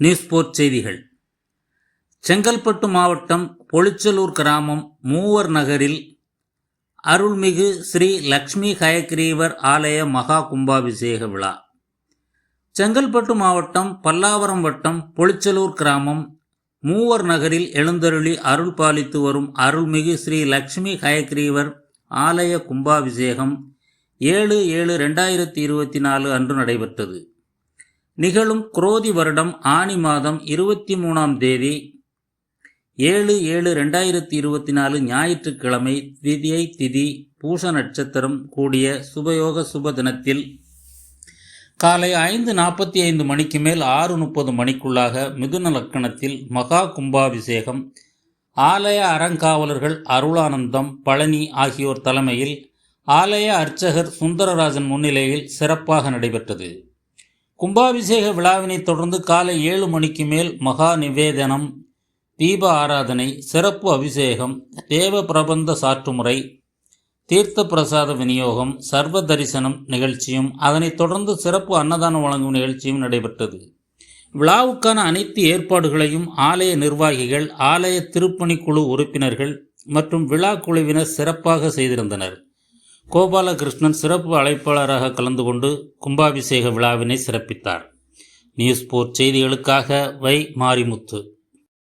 நியூஸ்போர்ட் செய்திகள். செங்கல்பட்டு மாவட்டம் பொளிச்சலூர் கிராமம் மூவர் நகரில் அருள்மிகு ஸ்ரீ லக்ஷ்மி ஹயக்ரீவர் ஆலய மகா கும்பாபிஷேக விழா. செங்கல்பட்டு மாவட்டம் பல்லாவரம் வட்டம் பொளிச்சலூர் கிராமம் மூவர் நகரில் எழுந்தருளி அருள் பாலித்து வரும் அருள்மிகு ஸ்ரீ லக்ஷ்மி ஹயக்ரீவர் ஆலய கும்பாபிஷேகம் ஏழு ஏழு ரெண்டாயிரத்தி இருபத்தி நாலு அன்று நடைபெற்றது. நிகழும் குரோதி வருடம் ஆனி மாதம் இருபத்தி மூணாம் தேதி ஏழு ஏழு ரெண்டாயிரத்தி இருபத்தி நாலு ஞாயிற்றுக்கிழமை திதியை திதி பூச நட்சத்திரம் கூடிய சுபயோக சுப தினத்தில் காலை ஐந்து நாற்பத்தி ஐந்து மணிக்கு மேல் ஆறு முப்பது மணிக்குள்ளாக மிதுன லக்கணத்தில் மகா கும்பாபிஷேகம் ஆலய அறங்காவலர்கள் அருளானந்தம் பழனி ஆகியோர் தலைமையில் ஆலய அர்ச்சகர் சுந்தரராஜன் முன்னிலையில் சிறப்பாக நடைபெற்றது. கும்பாபிஷேக விழாவினைத் தொடர்ந்து காலை ஏழு மணிக்கு மேல் மகா நிவேதனம் தீப ஆராதனை சிறப்பு அபிஷேகம் தேவ பிரபந்த சாற்றுமுறை தீர்த்த பிரசாத விநியோகம் சர்வ தரிசனம் நிகழ்ச்சியும் அதனைத் தொடர்ந்து சிறப்பு அன்னதானம் வழங்கும் நிகழ்ச்சியும் நடைபெற்றது. விழாவுக்கான அனைத்து ஏற்பாடுகளையும் ஆலய நிர்வாகிகள் ஆலய திருப்பணிக்குழு உறுப்பினர்கள் மற்றும் விழா குழுவினர் சிறப்பாக செய்திருந்தனர். கோபாலகிருஷ்ணன் சிறப்பு அழைப்பாளராக கலந்து கொண்டு கும்பாபிஷேக விழாவினை சிறப்பித்தார். நியூஸ் போர்ட் செய்திகளுக்காக வை மாரிமுத்து.